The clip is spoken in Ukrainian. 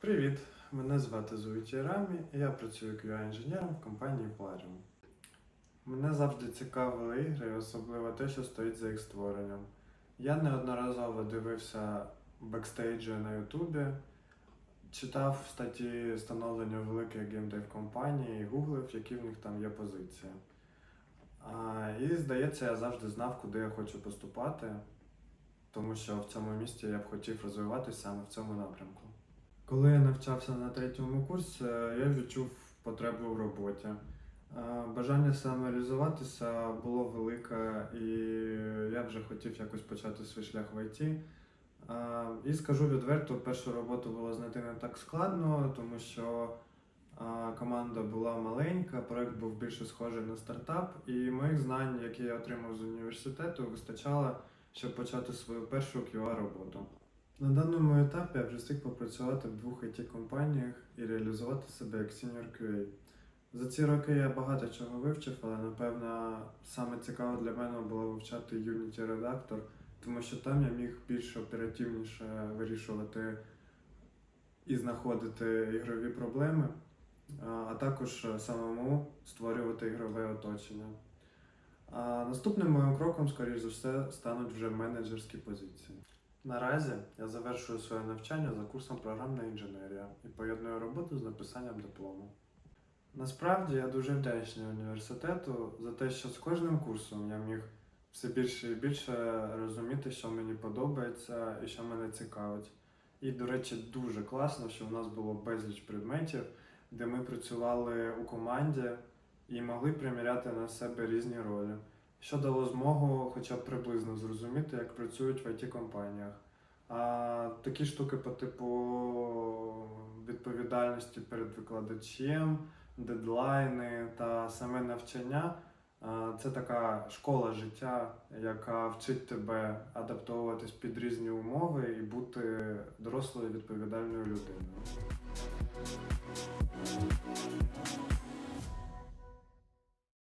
Привіт! Мене звати Зуїті Рамі, і я працюю QA-інженером в компанії Plarium. Мене завжди цікавили ігри, особливо те, що стоїть за їх створенням. Я неодноразово дивився бекстейджі на Ютубі, читав статті становлення великих геймдев компаній і гуглив, які в них там є позиції. І здається, я завжди знав, куди я хочу поступати, тому що в цьому місті я б хотів розвиватися саме в цьому напрямку. Коли я навчався на третьому курсі, я відчув потребу в роботі. Бажання самореалізуватися було велике, і я вже хотів якось почати свій шлях в ІТ. І скажу відверто, першу роботу було знайти не так складно, тому що команда була маленька, проект був більше схожий на стартап, і моїх знань, які я отримав з університету, вистачало, щоб почати свою першу QA-роботу. На даному етапі я вже встиг попрацювати в двох it компаніях і реалізувати себе як senior QA. За ці роки я багато чого вивчив, але напевно саме цікаво для мене було вивчати Unity Redactor, тому що там я міг більш оперативніше вирішувати і знаходити ігрові проблеми, а також самому створювати ігрове оточення. А наступним моїм кроком, скоріш за все, стануть вже менеджерські позиції. Наразі я завершую своє навчання за курсом програмна інженерія і поєдную роботу з написанням диплому. Насправді я дуже вдячний університету за те, що з кожним курсом я міг все більше і більше розуміти, що мені подобається і що мене цікавить. І, до речі, дуже класно, що в нас було безліч предметів, де ми працювали у команді і могли приміряти на себе різні ролі що дало змогу хоча б приблизно зрозуміти, як працюють в it компаніях А такі штуки по типу відповідальності перед викладачем, дедлайни та саме навчання це така школа життя, яка вчить тебе адаптовуватись під різні умови і бути дорослою відповідальною людиною.